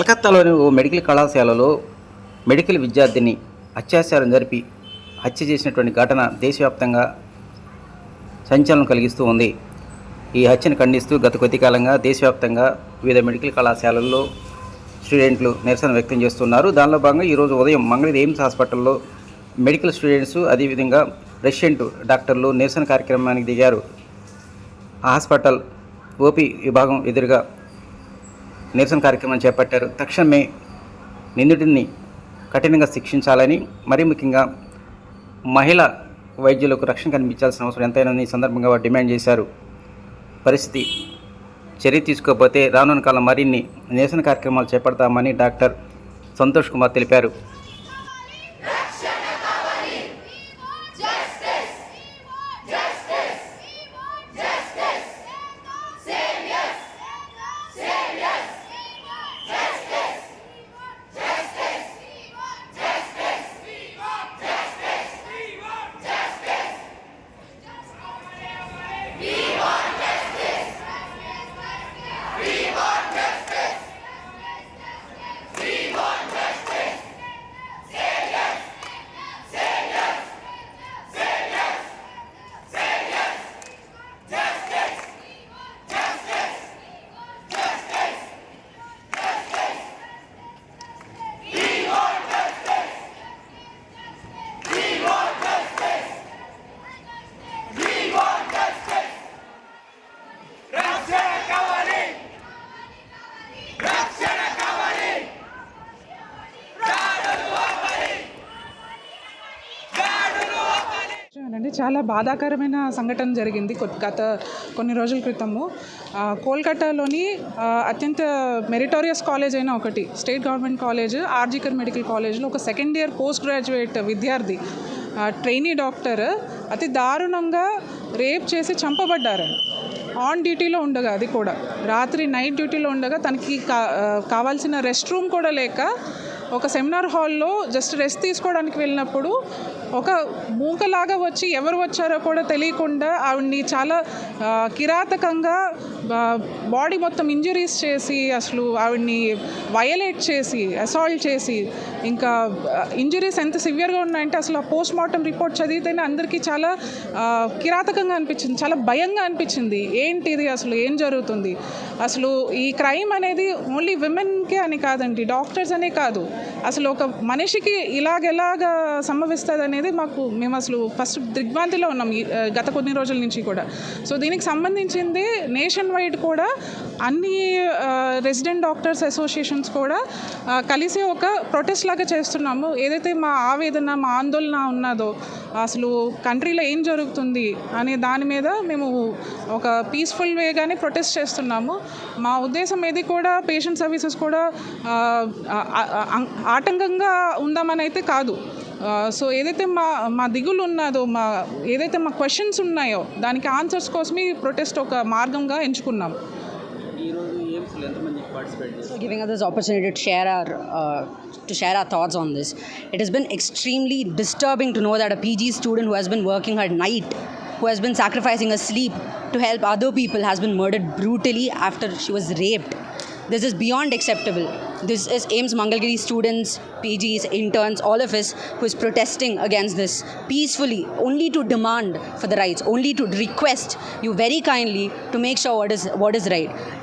కలకత్తాలోని ఓ medical కళాశాలలో medical విద్యార్థిని అత్యాచారం జరిపి హత్య చేసినటువంటి ఘటన దేశవ్యాప్తంగా సంచలనం కలిగిస్తూ ఉంది. ఈ హత్యను ఖండిస్తూ గత కొద్ది కాలంగా దేశవ్యాప్తంగా వివిధ మెడికల్ కళాశాలల్లో స్టూడెంట్లు నిరసన వ్యక్తం చేస్తున్నారు. దానిలో భాగంగా ఈరోజు ఉదయం మంగళగిరి ఎయిమ్స్ హాస్పిటల్లో మెడికల్ స్టూడెంట్స్ అదేవిధంగా రెసిడెంట్ డాక్టర్లు నిరసన కార్యక్రమానికి దిగారు. ఆ హాస్పిటల్ ఓపీ విభాగం ఎదురుగా నిరసన కార్యక్రమం చేపట్టారు. తక్షణమే నిందితుడిని కఠినంగా శిక్షించాలని మరీ ముఖ్యంగా మహిళ వైద్యులకు రక్షణ కనిపించాల్సిన అవసరం ఎంతైనా ఈ సందర్భంగా వారు డిమాండ్ చేశారు. పరిస్థితి చర్య తీసుకోకపోతే రానున్న కాలం మరిన్ని నిరసన కార్యక్రమాలు చేపడతామని డాక్టర్ సంతోష్ కుమార్ తెలిపారు. నిజమేనండి చాలా బాధాకరమైన సంఘటన జరిగింది గత కొన్ని రోజుల క్రితము. కోల్కతాలోని అత్యంత మెరిటోరియస్ కాలేజ్ అయిన ఒకటి state government college RG Kar medical కాలేజ్లో ఒక సెకండ్ ఇయర్ పోస్ట్ గ్రాడ్యుయేట్ విద్యార్థి ట్రైనీ డాక్టర్ అతి దారుణంగా రేప్ చేసి చంపబడ్డారని. ఆన్ డ్యూటీలో ఉండగా అది కూడా. రాత్రి నైట్ డ్యూటీలో ఉండగా తనకి కా కావాల్సిన రెస్ట్ రూమ్ కూడా లేక ఒక సెమినార్ హాల్లో జస్ట్ రెస్ట్ తీసుకోవడానికి వెళ్ళినప్పుడు ఒక మూకలాగా వచ్చి ఎవరు వచ్చారో కూడా తెలియకుండా ఆవిడ్ని చాలా కిరాతకంగా బాడీ మొత్తం ఇంజరీస్ చేసి అసలు ఆవిడ్ని వయలేట్ చేసి అసాల్ట్ చేసి ఇంకా ఇంజరీస్ ఎంత సివియర్గా ఉన్నాయంటే అసలు ఆ పోస్ట్ మార్టం రిపోర్ట్ చదివితేనే అందరికీ చాలా కిరాతకంగా అనిపించింది చాలా భయంగా అనిపించింది. ఏంటి ఇది అసలు? ఏం జరుగుతుంది? అసలు ఈ క్రైమ్ అనేది ఓన్లీ విమెన్కే అని కాదండి డాక్టర్స్ అనే కాదు. అసలు ఒక మనిషికి ఇలాగెలాగా సంభవిస్తుంది అనేది మాకు మేము అసలు ఫస్ట్ దిగ్భ్రాంతిలో ఉన్నాం గత కొన్ని రోజుల నుంచి కూడా. సో దీనికి సంబంధించింది నేషన్ వైడ్ కూడా అన్ని రెసిడెంట్ డాక్టర్స్ అసోసియేషన్స్ కూడా కలిసి ఒక ప్రొటెస్ట్ లాగా చేస్తున్నాము. ఏదైతే మా ఆవేదన మా ఆందోళన ఉన్నదో అసలు కంట్రీలో ఏం జరుగుతుంది అనే దాని మీద మేము ఒక పీస్ఫుల్ వేగానే ప్రొటెస్ట్ చేస్తున్నాము. మా ఉద్దేశం ఏది కూడా పేషెంట్ సర్వీసెస్ కూడా ఆటంకంగా ఉందామని అయితే కాదు. సో ఏదైతే మా మా దిగులు ఉన్నదో మా ఏదైతే మా క్వశ్చన్స్ ఉన్నాయో దానికి ఆన్సర్స్ కోసమే ఈ ప్రొటెస్ట్ ఒక మార్గంగా ఎంచుకున్నాం for giving us this opportunity to share our uh, to share our thoughts on this. It has been extremely disturbing to know that a PG student who has been working at night, who has been sacrificing her sleep to help other people, has been murdered brutally after she was raped. This is beyond acceptable. This is AIMS Mangalgiri students, PGs, interns, all of us who is protesting against this peacefully, only to demand for the rights, only to request you very kindly to make sure what is what is right.